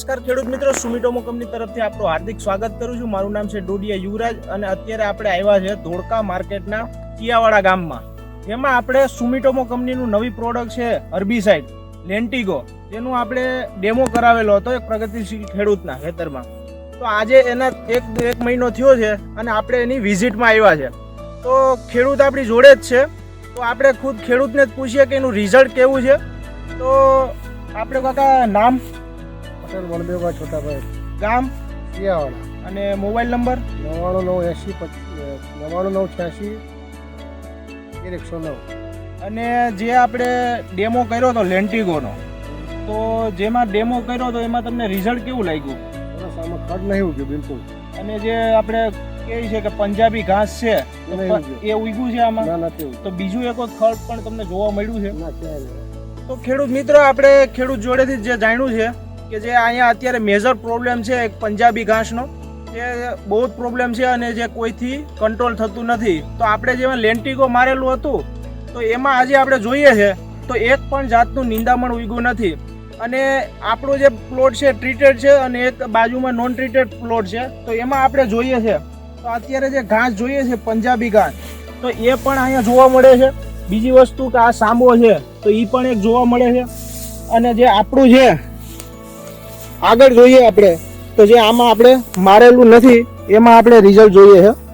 નમસ્કાર ખેડૂત મિત્રો સુમિટોમો કંપની તરફથી આપણું હાર્દિક સ્વાગત કરું છું. મારું નામ છે ડોડિયા યુવરાજ અને અત્યારે આપણે આવ્યા છે ધોળકા માર્કેટના ચિયાવાડા ગામમાં. જેમાં આપણે સુમિટોમો કંપનીનું નવી પ્રોડક્ટ છે હર્બીસાઇડ લેન્ટિગો. જેનું આપણે ડેમો કરાવેલો હતો એક પ્રગતિશીલ ખેડૂતના ખેતરમાં. તો આજે એના એક એક મહિનો થયો છે અને આપણે એની વિઝિટમાં આવ્યા છે. તો ખેડૂત આપણી જોડે જ છે. તો આપણે ખુદ ખેડૂતને જ પૂછીએ કે એનું રિઝલ્ટ કેવું છે. તો આપણે કાકા નામ? પટેલ વણદેવભાઈ છોટાભાઈ ગામ શિયાવાડા. અને મોબાઈલ નંબર? નવ્વાણું નવ એંશી નવ્વાણું નવ છ્યાસી તેર એકસો નવ. અને જે આપણે ડેમો કર્યો હતો લેન્ટિગોનો તો જેમાં ડેમો કર્યો હતો એમાં તમને રિઝલ્ટ કેવું લાગ્યું? સરસ આમાં ખડ નહીં ઉગ્યું બિલકુલ. અને જે આપણે કહે છે કે પંજાબી ઘાસ છે. એ ઉગ્યું છે આમાં? તો બીજું એક ખડ પણ તમને જોવા મળ્યું છે? તો ખેડૂત મિત્રો આપણે ખેડૂત જોડેથી જે જાણ્યું છે કે જે અહીંયા અત્યારે મેજર પ્રોબ્લેમ છે એક પંજાબી ઘાસનો, જે બહુ જ પ્રોબ્લેમ છે અને જે કોઈથી કંટ્રોલ થતું નથી. તો આપણે જેમાં લેન્ટિગો મારેલું હતું, તો એમાં આજે આપણે જોઈએ છે, તો એક પણ જાતનું નિંદામણ ઉગ્યું નથી. અને આપણો જે પ્લોટ છે ટ્રીટેડ છે અને એક બાજુમાં નોન ટ્રીટેડ પ્લોટ છે, તો એમાં આપણે જોઈએ છે, તો અત્યારે જે ઘાસ જોઈએ છે, પંજાબી ઘાસ, તો એ પણ અહીંયા જોવા મળે છે. બીજી વસ્તુ કે આ સાંબો છે, તો એ પણ એક જોવા મળે છે. અને જે આપણું છે આગળ જોઈએ આપણે. તો જે આમાં આપણે મારેલું નથી, એમાં આપણે રિઝલ્ટ જોઈએ છે.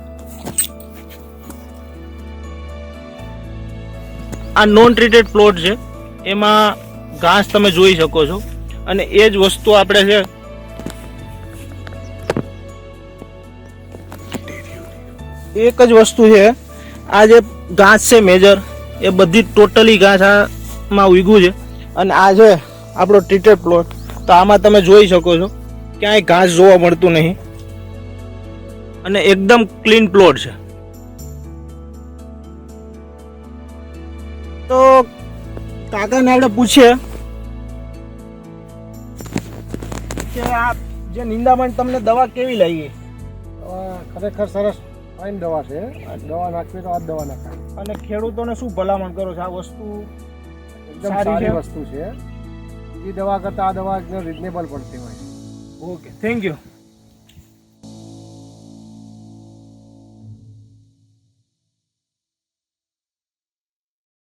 આ નોન ટ્રીટેડ પ્લોટ છે. એમાં ઘાસ તમે જોઈ શકો છો. અને એ જ વસ્તુ આપણે છે. એક જ વસ્તુ છે. આ જે ઘાસ છે મેજર એ બધી ટોટલી ઘાસ આમાં ઉગ્યું છે. અને આ છે આપણો ટ્રીટેડ પ્લોટ તો આમાં તમે જોઈ શકો છો ક્યાંય ઘાસ જોવા મળતું નહીં. અને એકદમ ક્લીન પ્લોટ છે. તો કાકાને આપણે પૂછીએ કે આ જે નિંદામણ તમને દવા કેવી લાગી? ખરેખર સરસ ફાઇન દવા છે. આ દવા નાખવી તો આ દવા નાખાય અને ખેડૂતોને શું ભલામણ કરો છો? આ વસ્તુ એકદમ સારી સારી વસ્તુ છે. બીજી દવા કરતાં આ દવા એકદમ રિઝનેબલ પડતી હોય. Okay thank you.